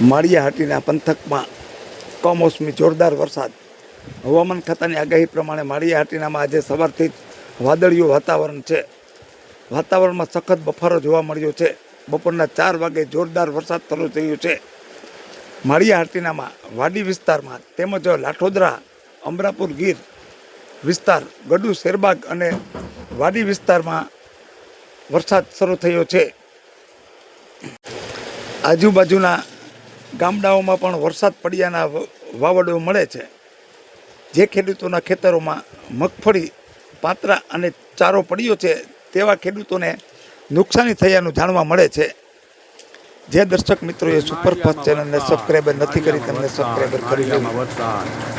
માળિયા હાટીના પંથકમાં કમોસમી જોરદાર વરસાદ. હવામાન ખાતાની આગાહી પ્રમાણે માળિયા હાટીનામાં આજે સવારથી જ વાદળિયું વાતાવરણ છે. વાતાવરણમાં સખત બફારો જોવા મળ્યો છે. બપોરના ચાર વાગે જોરદાર વરસાદ શરૂ થયો છે. માળિયા હાટીનામાં વાડી વિસ્તારમાં તેમજ લાઠોદરા, અમરાપુર ગીર વિસ્તાર, ગડુ, શેરબાગ અને વાડી વિસ્તારમાં વરસાદ શરૂ થયો છે. આજુબાજુના ગામડાઓમાં પણ વરસાદ પડ્યાના વાવડો મળે છે. જે ખેડૂતોના ખેતરોમાં મગફળી, પાતરા અને ચારો પડ્યો છે, તેવા ખેડૂતોને નુકસાની થયાનું જાણવા મળે છે. જે દર્શક મિત્રોએ સુપરફાસ્ટ ચેનલને સબસ્ક્રાઈબર નથી કરી, તેમને સબસ્ક્રાઈબર કરી લેવું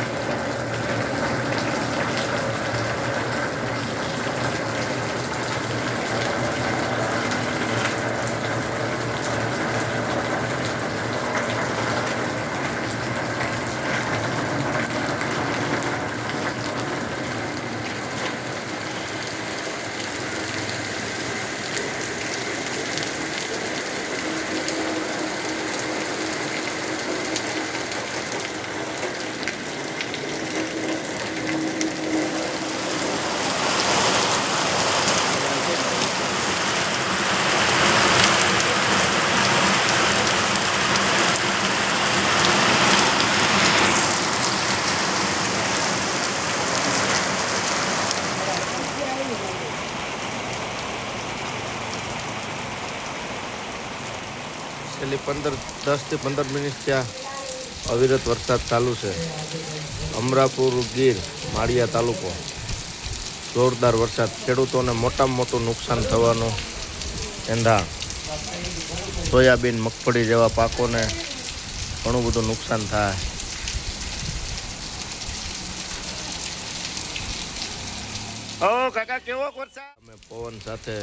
છેલ્લી પંદર દસથી પંદર મિનિટ ત્યાં અવિરત વરસાદ ચાલુ છે. અમરાપુર ગીર માળિયા તાલુકો. જોરદાર વરસાદ. ખેડૂતોને મોટામાં મોટું નુકસાન થવાનું એંધાણ. સોયાબીન મગફળી જેવા પાકોને ઘણું બધું નુકસાન થાય. ઓ કાકા કેવો વરસાદ? અમે પવન સાથે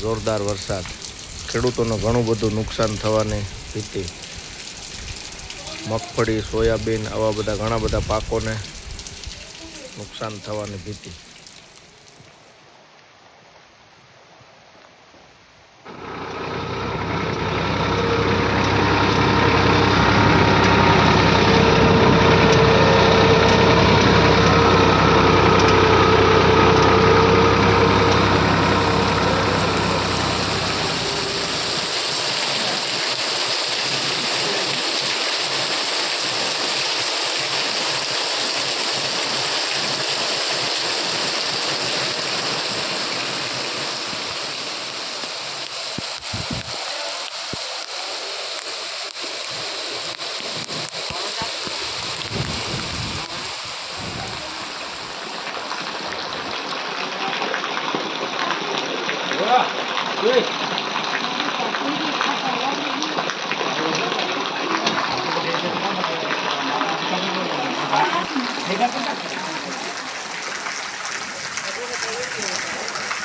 જોરદાર વરસાદ. ખેડૂતોને ઘણું બધું નુકસાન થવાની ભીતિ. મગફળી, સોયાબીન, આવા બધા ઘણા બધા પાકોને નુકસાન થવાની ભીતિ. Ah.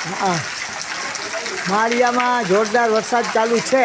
Uh -uh. માળિયામાં જોરદાર વરસાદ ચાલુ છે.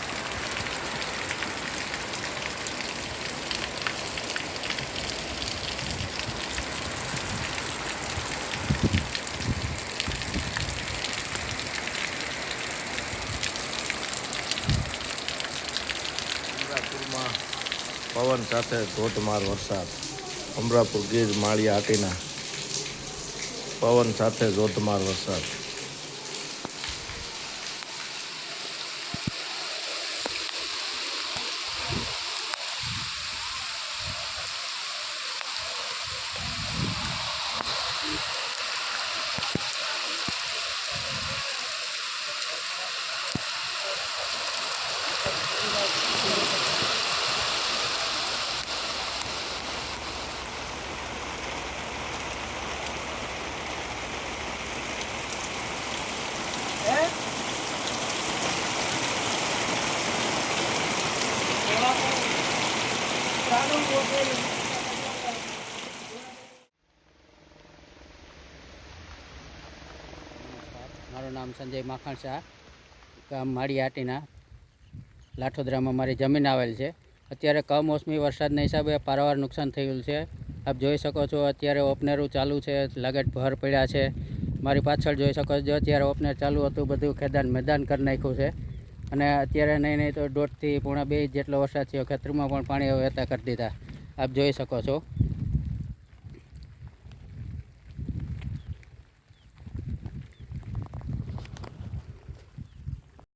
પવન સાથે ધોધમાર વરસાદ. અમરાપુર ગીર માળિયા હાટીના. પવન સાથે ધોધમાર વરસાદ. મારું નામ સંજય માખણ શાહ. માળી હાટીના. લાઠોદરામાં મારી જમીન આવેલ છે. અત્યારે કમોસમી વરસાદના હિસાબે પારાવાર નુકસાન થયેલું છે. આપ જોઈ શકો છો, અત્યારે ઓપનરું ચાલુ છે. લગટ ભર પડ્યા છે. મારી પાછળ જોઈ શકો છો, અત્યારે ઓપનર ચાલુ હતું. બધું ખેદાન મેદાન કરી નાખ્યું છે. અને અત્યારે નહીં નહીં તો દોઢથી પોણા બે જેટલો વરસાદ થયો. ખેતરમાં પણ પાણી વહેતા કરી દીધા. આપ જોઈ શકો છો.